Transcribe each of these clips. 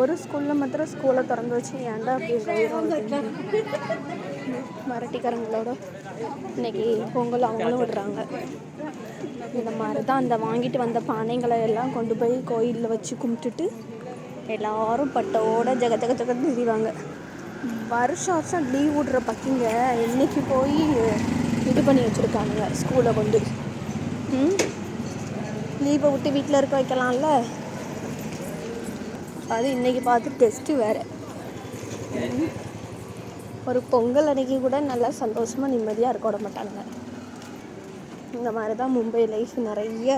ஒரு ஸ்கூலில் மாத்திரம் ஸ்கூலை திறந்து வச்சு ஏன்டா அப்படி வயிறு மரட்டிக்காரங்களோட இன்னைக்கு பொங்கல் அவங்களும் விடுறாங்க. இந்த மாதிரி தான் அந்த வாங்கிட்டு வந்த பானைங்களை எல்லாம் கொண்டு போய் கோயிலில் வச்சு கும்பிட்டுட்டு எல்லாரும் பட்டோட ஜக ஜக ஜகன்னு திரிவாங்க. வருஷம் வருஷம் லீவ் விடுற பக்கிங்க இன்னைக்கு போய் இது பண்ணி வச்சுருக்காங்க ஸ்கூலை கொண்டு. லீவை விட்டு வீட்டில் இருக்க வைக்கலாம்ல? அது இன்றைக்கி பார்த்து டெஸ்ட்டு வேறு. ஒரு பொங்கல் அன்னைக்கு கூட நல்லா சந்தோஷமாக நிம்மதியாக இருக்க விட மாட்டாங்க. இந்த மாதிரி தான் மும்பை லைஃப் நிறைய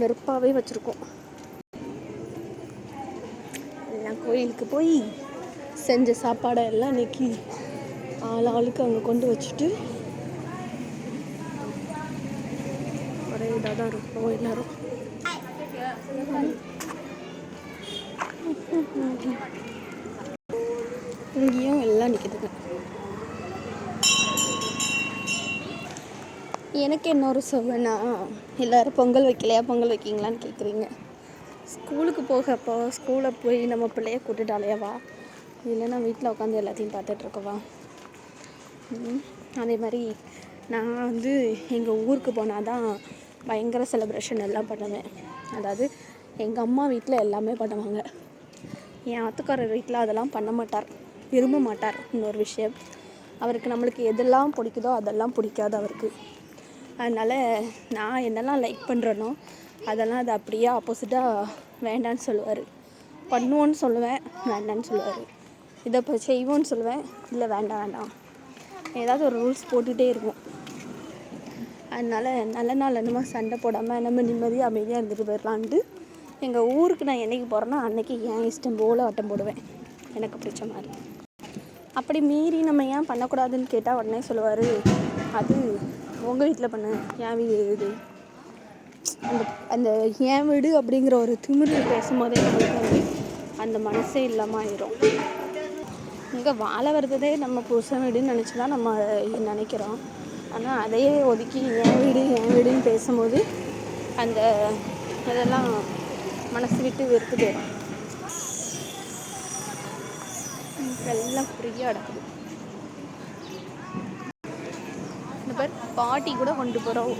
வெறுப்பாகவே வச்சுருக்கோம். எல்லாம் கோயிலுக்கு போய் செஞ்ச சாப்பாடை எல்லாம் இன்னைக்கு ஆள் ஆளுக்கு அங்கே கொண்டு வச்சுட்டு ஒரே இதாக தான் இருக்கும் எல்லோரும். இங்கேயும் எல்லாம் நிற்கிதுங்க எனக்கு என்ன ஒரு சுகனா எல்லோரும் பொங்கல் வைக்கலையா பொங்கல் வைக்கிங்களான்னு கேட்குறீங்க ஸ்கூலுக்கு போகப்போ ஸ்கூலை போய் நம்ம பிள்ளைய கூட்டுட்டாலேவா இல்லைன்னா வீட்டில் உட்காந்து எல்லாத்தையும் பார்த்துட்ருக்கவா அதே மாதிரி நான் வந்து எங்கள் ஊருக்கு போனால் தான் பயங்கர செலிப்ரேஷன் எல்லாம் பண்ணுவேன். அதாவது எங்கள் அம்மா வீட்டில் எல்லாமே பண்ணுவாங்க. என் ஆத்துக்காரர் வீட்டில் அதெல்லாம் பண்ண மாட்டார் விரும்ப மாட்டார் இன்னொரு விஷயம். அவருக்கு நம்மளுக்கு எதெல்லாம் பிடிக்குதோ அதெல்லாம் பிடிக்காது அவருக்கு. அதனால் நான் என்னெல்லாம் லைக் பண்ணுறேனோ அதெல்லாம் அது அப்படியே ஆப்போசிட்டாக வேண்டான்னு சொல்லுவார். பண்ணுவோன்னு சொல்லுவேன் வேண்டான்னு சொல்லுவார். இதை இப்போ செய்வோன்னு சொல்லுவேன் இல்லை வேண்டாம் வேண்டாம். ஏதாவது ஒரு ரூல்ஸ் போட்டுகிட்டே இருக்கும் அதனால் நல்ல நாள் என்னமோ சண்டை போடாமல் நம்ம நிம்மதியாக அமைதியாக இருந்துட்டு போயிடலான்ட்டு எங்கள் ஊருக்கு நான் என்றைக்கு போகிறேன்னா அன்றைக்கி என் இஷ்டம் போல் ஆட்டம் போடுவேன். எனக்கு பிடிச்ச மாதிரி. அப்படி மீறி நம்ம ஏன் பண்ணக்கூடாதுன்னு கேட்டால் உடனே சொல்லுவார் அது உங்கள் வீட்டில் பண்ண என் வீடு இது. அந்த அந்த என் வீடு அப்படிங்கிற ஒரு திமிரு பேசும்போதே நம்மளுக்கு வந்து அந்த மனசே இல்லாமல் ஆயிரும். இங்கே வாழ வர்றதே நம்ம புருஷன் வீடுன்னு நினச்சி தான் நம்ம நினைக்கிறோம். ஆனால் அதையே ஒதுக்கி என் வீடு என் வீடுன்னு பேசும்போது அந்த இதெல்லாம் மனசு விட்டு வெறுத்து எல்லாம் ஃப்ரீயாக நடக்குது. இந்த பேர் பாட்டி கூட கொண்டு போகிறோம்